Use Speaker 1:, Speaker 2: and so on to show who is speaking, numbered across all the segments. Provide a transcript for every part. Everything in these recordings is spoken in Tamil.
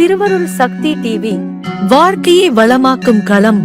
Speaker 1: திருவருள் சக்தி டிவி வாழ்க்கையை வளமாக்கும் களம்.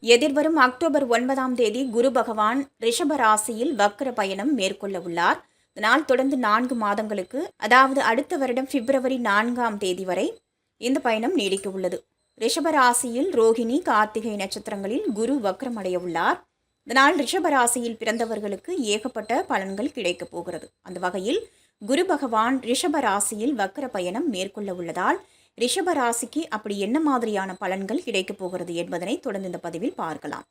Speaker 2: எதிர்வரும் அக்டோபர் ஒன்பதாம் தேதி குரு பகவான் ரிஷப ராசியில் வக்ர பயணம் மேற்கொள்ள உள்ளார். இதனால் தொடர்ந்து நான்கு மாதங்களுக்கு அதாவது அடுத்த வருடம் பிப்ரவரி நான்காம் தேதி வரை இந்த பயணம் நீடிக்க உள்ளது ரிஷப ராசியில் ரோகிணி கார்த்திகை நட்சத்திரங்களில் குரு வக்ரமடைய உள்ளார். இதனால் ரிஷப ராசியில் பிறந்தவர்களுக்கு ஏகப்பட்ட பலன்கள் கிடைக்கப் போகிறது. அந்த வகையில் குரு பகவான் ரிஷப ராசியில் வக்ர பயணம் மேற்கொள்ள உள்ளதால் ரிஷப ராசிக்கு அப்படி என்ன மாதிரியான பலன்கள் கிடைக்கப் போகிறது என்பதனை தொடர்ந்து இந்த பதிவில் பார்க்கலாம்.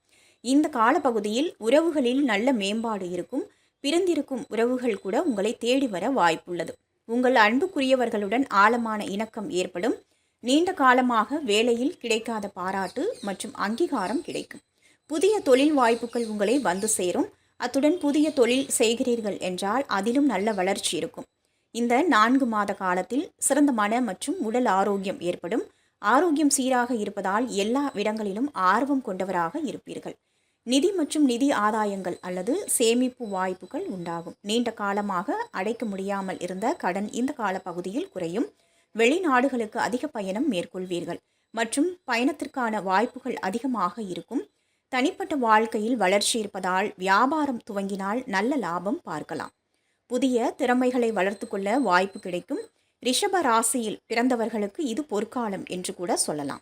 Speaker 2: இந்த காலப்பகுதியில் உறவுகளில் நல்ல மேம்பாடு இருக்கும் பிறந்திருக்கும் உறவுகள் கூட உங்களை தேடி வர வாய்ப்புள்ளது. உங்கள் அன்புக்குரியவர்களுடன் ஆழமான இணக்கம் ஏற்படும் நீண்ட காலமாக வேலையில் கிடைக்காத பாராட்டு மற்றும் அங்கீகாரம் கிடைக்கும். புதிய தொழில் வாய்ப்புகள் உங்களை வந்து சேரும் அத்துடன் புதிய தொழில் செய்கிறீர்கள் என்றால் அதிலும் நல்ல வளர்ச்சி இருக்கும். இந்த நான்கு மாத காலத்தில் சிறந்த மன மற்றும் உடல் ஆரோக்கியம் ஏற்படும். ஆரோக்கியம் சீராக இருப்பதால் எல்லா இடங்களிலும் ஆர்வம் கொண்டவராக இருப்பீர்கள். நிதி மற்றும் நிதி ஆதாயங்கள் அல்லது சேமிப்பு வாய்ப்புகள் உண்டாகும். நீண்ட காலமாக அடைக்க முடியாமல் இருந்த கடன் இந்த கால பகுதியில் குறையும். வெளிநாடுகளுக்கு அதிக பயணம் மேற்கொள்வீர்கள். மற்றும் பயணத்திற்கான வாய்ப்புகள் அதிகமாக இருக்கும். தனிப்பட்ட வாழ்க்கையில் வளர்ச்சி இருப்பதால் வியாபாரம் துவங்கினால் நல்ல லாபம் பார்க்கலாம். புதிய திறமைகளை வளர்த்துக்கொள்ள வாய்ப்பு கிடைக்கும். ரிஷப ராசியில் பிறந்தவர்களுக்கு இது பொற்காலம் என்று கூட சொல்லலாம்.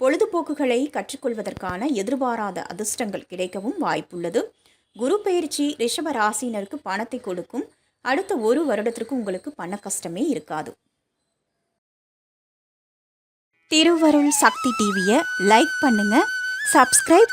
Speaker 2: பொழுதுபோக்குகளை கற்றுக்கொள்வதற்கான எதிர்பாராத அதிர்ஷ்டங்கள் கிடைக்கவும் வாய்ப்புள்ளது. குரு பயிற்சி ரிஷப ராசியினருக்கு பணத்தை கொடுக்கும். அடுத்த ஒரு வருடத்திற்கு உங்களுக்கு பண கஷ்டமே இருக்காது. திருவருள் சக்தி டிவியை லைக் பண்ணுங்க. சப்ஸ்கிரைப்